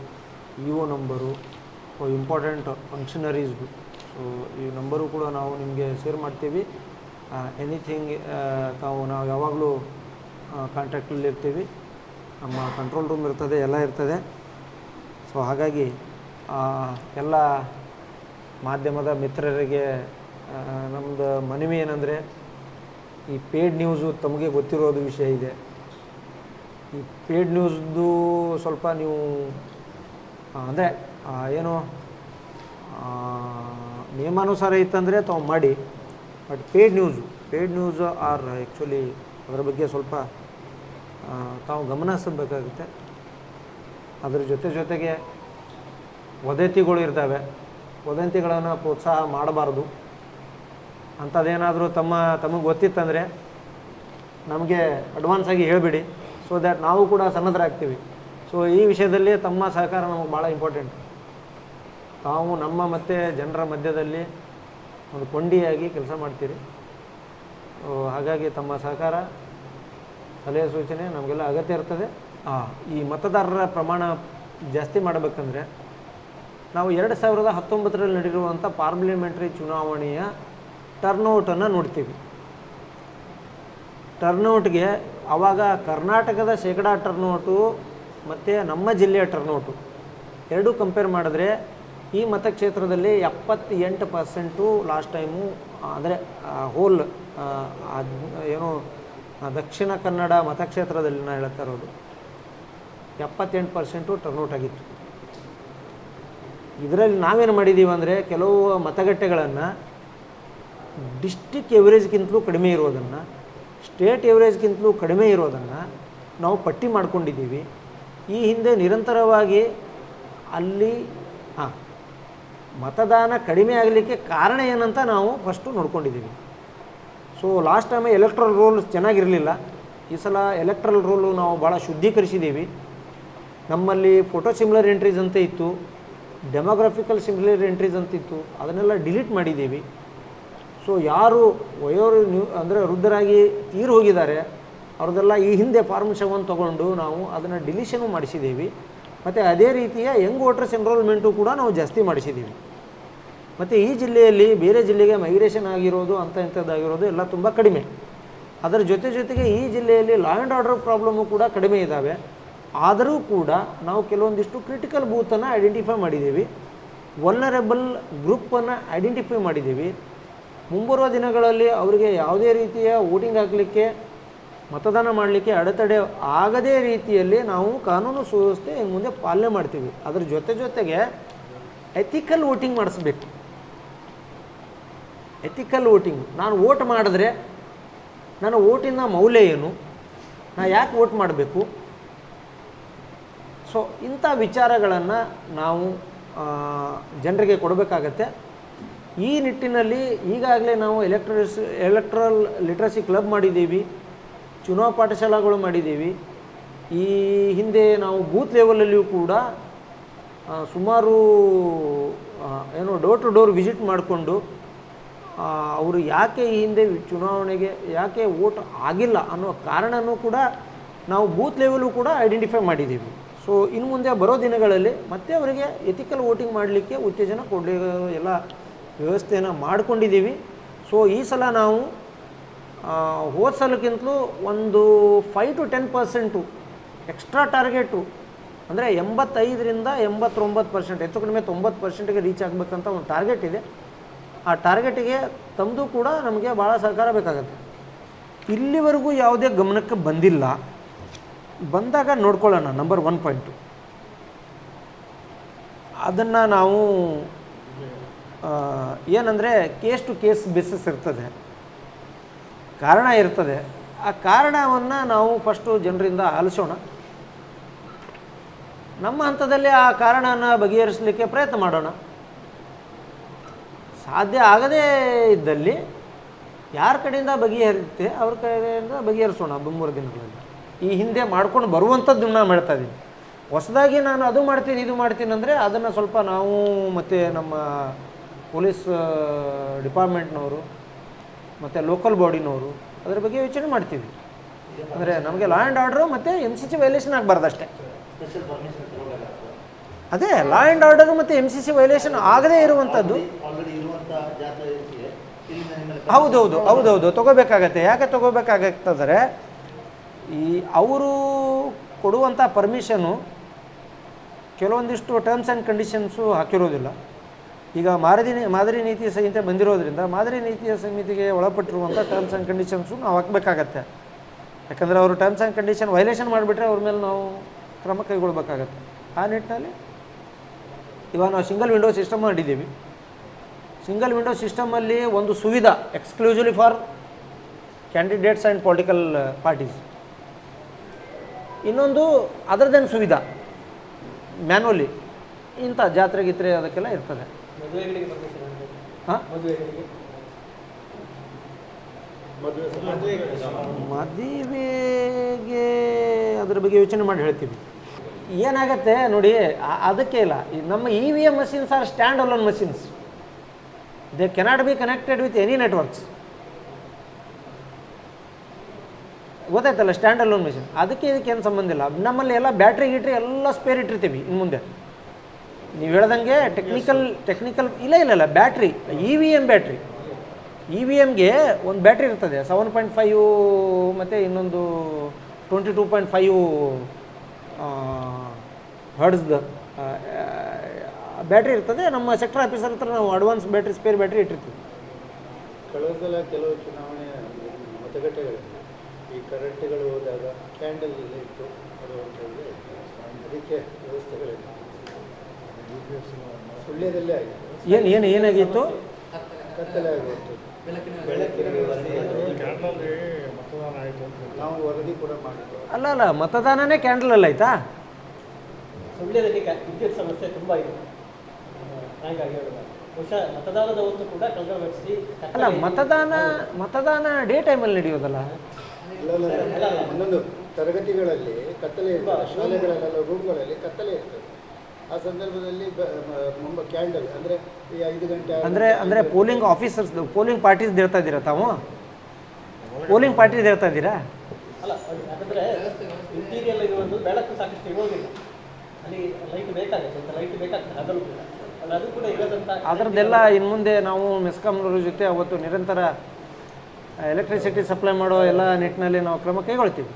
E O number, so important ಫಂಕ್ಷನರೀಸ್ದು so ಈ ನಂಬರು ಕೂಡ ನಾವು ನಿಮಗೆ ಶೇರ್ ಮಾಡ್ತೀವಿ. ಎನಿಥಿಂಗ್ ತಾವು ನಾವು ಯಾವಾಗಲೂ ಕಾಂಟ್ಯಾಕ್ಟಲ್ಲಿ ಇರ್ತೀವಿ ನಮ್ಮ ಕಂಟ್ರೋಲ್ ರೂಮ್ ಇರ್ತದೆ, ಎಲ್ಲ ಇರ್ತದೆ. ಸೊ ಹಾಗಾಗಿ ಎಲ್ಲ ಮಾಧ್ಯಮದ ಮಿತ್ರರಿಗೆ ನಮ್ಮದು ಮನವಿ ಏನಂದರೆ, ಈ ಪೇಯ್ಡ್ ನ್ಯೂಸು ತಮಗೆ ಗೊತ್ತಿರೋದು ವಿಷಯ ಇದೆ. ಈ ಪೇಯ್ಡ್ ನ್ಯೂಸ್ದು ಸ್ವಲ್ಪ ನೀವು ಅಂದರೆ ಏನು ನಿಯಮಾನುಸಾರ ಇತ್ತಂದರೆ ತಾವು ಮಾಡಿ. But paid news paid news are actually ಅದರ ಬಗ್ಗೆ ಸ್ವಲ್ಪ ತಾವು ಗಮನ ಹರಿಸಬೇಕಾಗುತ್ತೆ. ಅದರ ಜೊತೆ ಜೊತೆಗೆ ವದಂತಿಗಳು ಇರ್ತವೆ. ವದಂತಿಗಳನ್ನು ಪ್ರೋತ್ಸಾಹ ಮಾಡಬಾರ್ದು. ಅಂಥದ್ದೇನಾದರೂ ತಮ್ಮ, ತಮಗೆ ಗೊತ್ತಿತ್ತಂದರೆ ನಮಗೆ ಅಡ್ವಾನ್ಸ್ ಆಗಿ ಹೇಳಿಬಿಡಿ ಸೊ ದ್ಯಾಟ್ ನಾವು ಕೂಡ ಸನ್ನದ್ಧರಾಗ್ತೀವಿ ಸೊ ಈ ವಿಷಯದಲ್ಲಿ ತಮ್ಮ ಸಹಕಾರ ನಮಗೆ ಭಾಳ ಇಂಪಾರ್ಟೆಂಟ್ ತಾವು ನಮ್ಮ ಮತ್ತು ಜನರ ಮಧ್ಯದಲ್ಲಿ ಒಂದು ಕೊಂಡಿಯಾಗಿ ಕೆಲಸ ಮಾಡ್ತೀರಿ. ಹಾಗಾಗಿ ತಮ್ಮ ಸಹಕಾರ ಸಲಹೆ ಸೂಚನೆ ನಮಗೆಲ್ಲ ಅಗತ್ಯ ಇರ್ತದೆ. ಈ ಮತದಾರರ ಪ್ರಮಾಣ ಜಾಸ್ತಿ ಮಾಡಬೇಕಂದ್ರೆ ನಾವು ಎರಡು ಸಾವಿರದ ಹತ್ತೊಂಬತ್ತರಲ್ಲಿ ನಡೆದಿರುವಂಥ ಪಾರ್ಲಿಮೆಂಟ್ರಿ ಚುನಾವಣೆಯ ಟರ್ನ್ಔಟನ್ನು ನೋಡ್ತೀವಿ. ಟರ್ನ್ಔಟ್ಗೆ ಆವಾಗ ಕರ್ನಾಟಕದ ಶೇಕಡಾ ಟರ್ನ್ಔಟು ಮತ್ತು ನಮ್ಮ ಜಿಲ್ಲೆಯ ಟರ್ನ್ಔಟು ಎರಡೂ ಕಂಪೇರ್ ಮಾಡಿದ್ರೆ ಈ ಮತಕ್ಷೇತ್ರದಲ್ಲಿ ಎಪ್ಪತ್ತೆಂಟು ಪರ್ಸೆಂಟು ಲಾಸ್ಟ್ ಟೈಮು ಅಂದರೆ ಹೋಲ್ ಏನು ದಕ್ಷಿಣ ಕನ್ನಡ ಮತಕ್ಷೇತ್ರದಲ್ಲಿ ನಾನು ಹೇಳ್ತಾ ಇರೋದು ಎಪ್ಪತ್ತೆಂಟು ಪರ್ಸೆಂಟು ಟರ್ನ್ಔಟ್ ಆಗಿತ್ತು. ಇದರಲ್ಲಿ ನಾವೇನು ಮಾಡಿದ್ದೀವಿ ಅಂದರೆ ಕೆಲವು ಮತಗಟ್ಟೆಗಳನ್ನು ಡಿಸ್ಟಿಕ್ ಎವರೇಜ್ಗಿಂತಲೂ ಕಡಿಮೆ ಇರೋದನ್ನು ಸ್ಟೇಟ್ ಎವರೇಜ್ಗಿಂತಲೂ ಕಡಿಮೆ ಇರೋದನ್ನು ನಾವು ಪಟ್ಟಿ ಮಾಡ್ಕೊಂಡಿದ್ದೀವಿ. ಈ ಹಿಂದೆ ನಿರಂತರವಾಗಿ ಅಲ್ಲಿ, ಹಾಂ, ಮತದಾನ ಕಡಿಮೆ ಆಗಲಿಕ್ಕೆ ಕಾರಣ ಏನಂತ ನಾವು first ನೋಡ್ಕೊಂಡಿದ್ದೀವಿ. So last time electoral roll ಚೆನ್ನಾಗಿರಲಿಲ್ಲ. ಈ ಸಲ ಎಲೆಕ್ಟ್ರಲ್ ರೋಲು ನಾವು ಭಾಳ ಶುದ್ಧೀಕರಿಸಿದ್ದೀವಿ. ನಮ್ಮಲ್ಲಿ ಫೋಟೋ ಸಿಮ್ಲರ್ ಎಂಟ್ರೀಸ್ ಅಂತ ಇತ್ತು. ಡೆಮೋಗ್ರಫಿಕಲ್ ಸಿಮ್ಲರ್ ಎಂಟ್ರೀಸ್ ಅಂತ ಇತ್ತು. ಅದನ್ನೆಲ್ಲ ಡಿಲೀಟ್ ಮಾಡಿದ್ದೀವಿ. ಸೊ ಯಾರು ವಯೋರು ನ್ಯೂ, ಅಂದರೆ ವೃದ್ಧರಾಗಿ ತೀರು ಹೋಗಿದ್ದಾರೆ, ಅವ್ರದ್ದೆಲ್ಲ ಈ ಹಿಂದೆ ಫಾರ್ಮ್ ಸೆವೆನ್ ತೊಗೊಂಡು ನಾವು ಅದನ್ನು ಡಿಲೀಷನು ಮಾಡಿಸಿದ್ದೀವಿ. ಮತ್ತು ಅದೇ ರೀತಿಯ ಯಂಗ್ ವೋಟರ್ಸ್ ಎನ್ರೋಲ್ಮೆಂಟು ಕೂಡ ನಾವು ಜಾಸ್ತಿ ಮಾಡಿಸಿದ್ದೀವಿ. ಮತ್ತು ಈ ಜಿಲ್ಲೆಯಲ್ಲಿ ಬೇರೆ ಜಿಲ್ಲೆಗೆ ಮೈಗ್ರೇಷನ್ ಆಗಿರೋದು ಅಂಥ ಇಂಥದ್ದಾಗಿರೋದು ಎಲ್ಲ ತುಂಬ ಕಡಿಮೆ. ಅದರ ಜೊತೆ ಜೊತೆಗೆ ಈ ಜಿಲ್ಲೆಯಲ್ಲಿ ಲಾ ಆ್ಯಂಡ್ ಆರ್ಡರ್ ಪ್ರಾಬ್ಲಮ್ಮು ಕೂಡ ಕಡಿಮೆ ಇದ್ದಾವೆ ಆದರೂ ಕೂಡ ನಾವು ಕೆಲವೊಂದಿಷ್ಟು ಕ್ರಿಟಿಕಲ್ ಬೂತನ್ನು ಐಡೆಂಟಿಫೈ ಮಾಡಿದ್ದೀವಿ. ವಲ್ನರೆಬಲ್ ಗ್ರೂಪನ್ನು ಐಡೆಂಟಿಫೈ ಮಾಡಿದ್ದೀವಿ. ಮುಂಬರುವ ದಿನಗಳಲ್ಲಿ ಅವರಿಗೆ ಯಾವುದೇ ರೀತಿಯ ವೋಟಿಂಗ್ ಹಾಕಲಿಕ್ಕೆ, ಮತದಾನ ಮಾಡಲಿಕ್ಕೆ ಅಡೆತಡೆ ಆಗದೇ ರೀತಿಯಲ್ಲಿ ನಾವು ಕಾನೂನು ಸುವ್ಯವಸ್ಥೆ ಮುಂದೆ ಪಾಲನೆ ಮಾಡ್ತೀವಿ. ಅದರ ಜೊತೆ ಜೊತೆಗೆ ಎಥಿಕಲ್ ವೋಟಿಂಗ್ ಮಾಡಿಸ್ಬೇಕು. ಎಥಿಕಲ್ ವೋಟಿಂಗ್ ನಾನು ವೋಟ್ ಮಾಡಿದ್ರೆ ನನ್ನ ವೋಟಿನ ಮೌಲ್ಯ ಏನು? ನಾ ಯಾಕೆ ವೋಟ್ ಮಾಡಬೇಕು? ಸೊ ಇಂಥ ವಿಚಾರಗಳನ್ನು ನಾವು ಜನರಿಗೆ ಕೊಡಬೇಕಾಗತ್ತೆ. ಈ ನಿಟ್ಟಿನಲ್ಲಿ ಈಗಾಗಲೇ ನಾವು ಎಲೆಕ್ಟ್ರಸ್ ಎಲೆಕ್ಟ್ರಲ್ ಲಿಟ್ರಸಿ ಕ್ಲಬ್ ಮಾಡಿದ್ದೀವಿ. ಚುನಾವ್ ಪಾಠಶಾಲಾಗಳು ಮಾಡಿದ್ದೀವಿ. ಈ ಹಿಂದೆ ನಾವು ಬೂತ್ ಲೆವೆಲಲ್ಲಿಯೂ ಕೂಡ ಸುಮಾರು ಏನು ಡೋರ್ ಟು ಡೋರ್ ವಿಸಿಟ್ ಮಾಡಿಕೊಂಡು ಅವರು ಯಾಕೆ ಈ ಹಿಂದೆ ಚುನಾವಣೆಗೆ ಯಾಕೆ ವೋಟ್ ಆಗಿಲ್ಲ ಅನ್ನೋ ಕಾರಣನೂ ಕೂಡ ನಾವು ಬೂತ್ ಲೆವೆಲು ಕೂಡ ಐಡೆಂಟಿಫೈ ಮಾಡಿದ್ದೀವಿ. ಸೊ ಇನ್ನು ಮುಂದೆ ಬರೋ ದಿನಗಳಲ್ಲಿ ಮತ್ತೆ ಅವರಿಗೆ ಎಥಿಕಲ್ ವೋಟಿಂಗ್ ಮಾಡಲಿಕ್ಕೆ ಉತ್ತೇಜನ ಕೊಡಲಿ, ಎಲ್ಲ ವ್ಯವಸ್ಥೆಯನ್ನು ಮಾಡಿಕೊಂಡಿದ್ದೀವಿ. ಸೊ ಈ ಸಲ ನಾವು ಹೋದ ಸಲಕ್ಕಿಂತಲೂ ಒಂದು five to ten percent extra target ಅಂದರೆ ಎಂಬತ್ತೈದರಿಂದ ಎಂಬತ್ತೊಂಬತ್ತು ಪರ್ಸೆಂಟ್ ಹೆಚ್ಚು ಕಡಿಮೆ ತೊಂಬತ್ತು ಪರ್ಸೆಂಟಿಗೆ ರೀಚ್ ಆಗಬೇಕಂತ ಒಂದು ಟಾರ್ಗೆಟ್ ಇದೆ. ಆ ಟಾರ್ಗೆಟಿಗೆ ತಮ್ಮದು ಕೂಡ ನಮಗೆ ಭಾಳ ಸಹಕಾರ ಬೇಕಾಗುತ್ತೆ. ಇಲ್ಲಿವರೆಗೂ ಯಾವುದೇ ಗಮನಕ್ಕೆ ಬಂದಿಲ್ಲ. ಬಂದಾಗ ನೋಡ್ಕೊಳ್ಳೋಣ ನಂಬರ್ ಒನ್ ಪಾಯಿಂಟು ಅದನ್ನು ನಾವು ಏನಂದರೆ ಕೇಸ್ ಟು ಕೇಸ್ ಬೇಸಿಸ್ ಇರ್ತದೆ. ಕಾರಣ ಇರ್ತದೆ. ಆ ಕಾರಣವನ್ನು ನಾವು ಫಸ್ಟು ಜನರಿಂದ ಆಲಿಸೋಣ. ನಮ್ಮ ಹಂತದಲ್ಲಿ ಆ ಕಾರಣನ ಬಗೆಹರಿಸಲಿಕ್ಕೆ ಪ್ರಯತ್ನ ಮಾಡೋಣ. ಸಾಧ್ಯ ಆಗದೇ ಇದ್ದಲ್ಲಿ ಯಾರ ಕಡೆಯಿಂದ ಬಗೆಹರಿಯುತ್ತೆ ಅವ್ರ ಕಡೆಯಿಂದ ಬಗೆಹರಿಸೋಣ ಮೂರು ದಿನಗಳಲ್ಲಿ. ಈ ಹಿಂದೆ ಮಾಡ್ಕೊಂಡು ಬರುವಂಥದ್ದು ನಾನು ಮಾಡ್ತಾ ಇದ್ದೀನಿ. ಹೊಸದಾಗಿ ನಾನು ಅದು ಮಾಡ್ತೀನಿ ಇದು ಮಾಡ್ತೀನಿ ಅಂದರೆ ಅದನ್ನು ಸ್ವಲ್ಪ ನಾವು ಮತ್ತು ನಮ್ಮ ಪೊಲೀಸ್ ಡಿಪಾರ್ಟ್ಮೆಂಟ್ನವರು ಮತ್ತು ಲೋಕಲ್ ಬಾಡಿನವರು ಅದರ ಬಗ್ಗೆ ಯೋಚನೆ ಮಾಡ್ತೀವಿ. ಅಂದರೆ ನಮಗೆ ಲಾ ಆ್ಯಂಡ್ ಆರ್ಡ್ರು ಮತ್ತು ಎಂ ಸಿ ಸಿ ವೈಲೇಷನ್ ಆಗಬಾರ್ದು ಅಷ್ಟೇ. ಅದೇ ಲಾ ಆ್ಯಂಡ್ ಆರ್ಡರ್ ಮತ್ತು ಎಂ ಸಿ ಸಿ ವೈಲೇಷನ್ ಆಗದೇ ಇರುವಂಥದ್ದು. ಹೌದು ನಿಮ್ಮಲ್ಲಿ ಹೌದೌದು. ತಗೋಬೇಕಾಗತ್ತೆ. ಯಾಕೆ ತಗೋಬೇಕಾಗತ್ತಂದರೆ, ಈ ಅವರು ಕೊಡುವಂಥ ಪರ್ಮಿಷನು ಕೆಲವೊಂದಿಷ್ಟು ಟರ್ಮ್ಸ್ ಆ್ಯಂಡ್ ಕಂಡೀಷನ್ಸು ಹಾಕಿರೋದಿಲ್ಲ. ಈಗ ಮಾದರಿ ಮಾದರಿ ನೀತಿ ಸಂಹಿತೆ ಬಂದಿರೋದ್ರಿಂದ ಮಾದರಿ ನೀತಿಯ ಸಮಿತಿಗೆ ಒಳಪಟ್ಟಿರುವಂಥ ಟರ್ಮ್ಸ್ ಆ್ಯಂಡ್ ಕಂಡೀಷನ್ಸು ನಾವು ಹಾಕಬೇಕಾಗತ್ತೆ. ಯಾಕಂದರೆ ಅವರು ಟರ್ಮ್ಸ್ ಆ್ಯಂಡ್ ಕಂಡೀಷನ್ ವೈಲೇಷನ್ ಮಾಡಿಬಿಟ್ರೆ ಅವ್ರ ಮೇಲೆ ನಾವು ಕ್ರಮ ಕೈಗೊಳ್ಬೇಕಾಗತ್ತೆ. ಆ ನಿಟ್ಟಿನಲ್ಲಿ ಇವಾಗ ನಾವು ಸಿಂಗಲ್ ವಿಂಡೋ ಸಿಸ್ಟಮ್ ಮಾಡಿದ್ದೀವಿ. ಸಿಂಗಲ್ ವಿಂಡೋ ಸಿಸ್ಟಮಲ್ಲಿ ಒಂದು Suvidha exclusively for candidates and political parties. ಇನ್ನೊಂದು ಅದರದೇನು ಸುವಿಧ ಮ್ಯಾನ್ಯಲಿ ಇಂಥ ಜಾತ್ರೆ ಗೀತ್ರೆ ಅದಕ್ಕೆಲ್ಲ ಇರ್ತದೆ. ಹಾಂ? ಮದುವೆಗೆ ಅದ್ರ ಬಗ್ಗೆ ಯೋಚನೆ ಮಾಡಿ ಹೇಳ್ತೀವಿ. ಏನಾಗತ್ತೆ ನೋಡಿ ಅದಕ್ಕೆ ಇಲ್ಲ. ಈ ನಮ್ಮ E V M machines are stand alone machines they cannot be connected with any networks ಗೊತ್ತಾಯ್ತಲ್ಲ ಸ್ಟ್ಯಾಂಡ್ ಅಲೋನ್ ಮಿಷಿನ್ ಅದಕ್ಕೆ ಇದಕ್ಕೆ ಏನು ಸಂಬಂಧ ಇಲ್ಲ. ನಮ್ಮಲ್ಲಿ ಎಲ್ಲ ಬ್ಯಾಟ್ರಿ ಗಿಟ್ರಿ ಎಲ್ಲ ಸ್ಪೇರ್ ಇಟ್ಟಿರ್ತೀವಿ ಇನ್ನು ಮುಂದೆ. ನೀವು ಹೇಳ್ದಂಗೆ ಟೆಕ್ನಿಕಲ್ ಟೆಕ್ನಿಕಲ್ ಇಲ್ಲ ಇಲ್ಲ ಇಲ್ಲ. Battery E V M battery E V ಎಮ್ಗೆ ಒಂದು ಬ್ಯಾಟ್ರಿ ಇರ್ತದೆ. ಸೆವೆನ್ ಪಾಯಿಂಟ್ ಫೈವ್ ಮತ್ತು ಇನ್ನೊಂದು ಟ್ವೆಂಟಿ ಟೂ ಪಾಯಿಂಟ್ ಫೈವ್ ಹರ್ಡ್ಸ್ದು ಬ್ಯಾಟ್ರಿ ಇರ್ತದೆ ನಮ್ಮ ಸೆಕ್ಟರ್ ಆಫೀಸರ್ ಹತ್ರ ನಾವು ಅಡ್ವಾನ್ಸ್ ಬ್ಯಾಟ್ರಿ ಸ್ಪೇರ್ ಬ್ಯಾಟ್ರಿ ಇಟ್ಟಿರ್ತೀವಿ. ಕಳೆದ ಸಲ ಕೆಲವು ಚುನಾವಣೆ ಮತಗಟ್ಟೆಗಳಲ್ಲಿ ಈ ಕರೆಂಟ್ಗಳು ಹೋದಾಗ ಕ್ಯಾಂಡಲ್ ಇತ್ತು ಇಟ್ಟು ಕೊಡುವಂಥದ್ದು ಅದಕ್ಕೆ ವ್ಯವಸ್ಥೆಗಳಿಲ್ಲ ಸುಳ್ಯದಲ್ಲೇ ಆಗಿದೆ. ಏನು ಏನು ಏನಾಗಿತ್ತು? ಕತ್ತಲೆ ಆಗಿತ್ತು. ಬೆಳಕಿನ ಅಂತ ನಾವು ವರದಿ ಕೂಡ ಮಾಡಿದ್ದೇವೆ ಅಲ್ಲ ಅಲ್ಲ ಮತದಾನನೇ ಕ್ಯಾಂಡಲಲ್ಲಿ ಆಯ್ತಾ? ಸುಳ್ಳ್ಯದಲ್ಲಿ ವಿದ್ಯುತ್ ಸಮಸ್ಯೆ ತುಂಬ ಇದೆ ಹಾಗಾಗಿ ಹೇಳುವ ಬಹುಶಃ ಮತದಾನದ ಹೊತ್ತು ಕೂಡ ಕಳೆದಗೊಳಿಸಿ ಅಲ್ಲ ಮತದಾನ ಮತದಾನ ಡೇ ಟೈಮಲ್ಲಿ ನಡೆಯೋದಲ್ಲ. ಒಂದೊಂದು ತರಗತಿಗಳಲ್ಲಿ ಕತ್ತಲೆ ಇರ್ತದೆ. ಶಾಲೆಗಳಲ್ಲೆಲ್ಲ ರೂಮ್ಗಳಲ್ಲಿ ಕತ್ತಲೆ ಇರ್ತದೆ. ಆ ಸಂದರ್ಭದಲ್ಲಿ ಕ್ಯಾಂಡಲ್ ಅಂದ್ರೆ ಈ ಐದು ಗಂಟೆ ಅಂದ್ರೆ ಅಂದ್ರೆ ಪೋಲಿಂಗ್ ಆಫೀಸರ್ಸ್ ಪೋಲಿಂಗ್ ಪಾರ್ಟೀಸ್ ಹೇಳ್ತಾ ಇದ್ದೀರಾ ತಾವು? ಪೋಲಿಂಗ್ ಪಾರ್ಟೀಸ್ ಹೇಳ್ತಾ ಇದ್ದೀರಾ? ಅಲ್ಲ ಯಾಕಂದ್ರೆ ಇಂಟೀರಿಯಲ್ ಇರುವಂಥದ್ದು ಬೆಳಕು ಸಾಕಷ್ಟು ಇರೋದಿಲ್ಲ ಅಲ್ಲಿ ಲೈಟ್ ಬೇಕಾಗುತ್ತೆ ಲೈಟ್ ಬೇಕಾಗ್ತದೆ ಅದರಲ್ಲೂ ಕೂಡ. ಅದರದ್ದೆಲ್ಲ ಇನ್ನು ಮುಂದೆ ನಾವು ಮೆಸ್ಕಾಮ್ನವ್ರ ಜೊತೆ ಅವತ್ತು ನಿರಂತರ ಎಲೆಕ್ಟ್ರಿಸಿಟಿ ಸಪ್ಲೈ ಮಾಡೋ ಎಲ್ಲ ನಿಟ್ಟಿನಲ್ಲಿ ನಾವು ಕ್ರಮ ಕೈಗೊಳ್ತೀವಿ.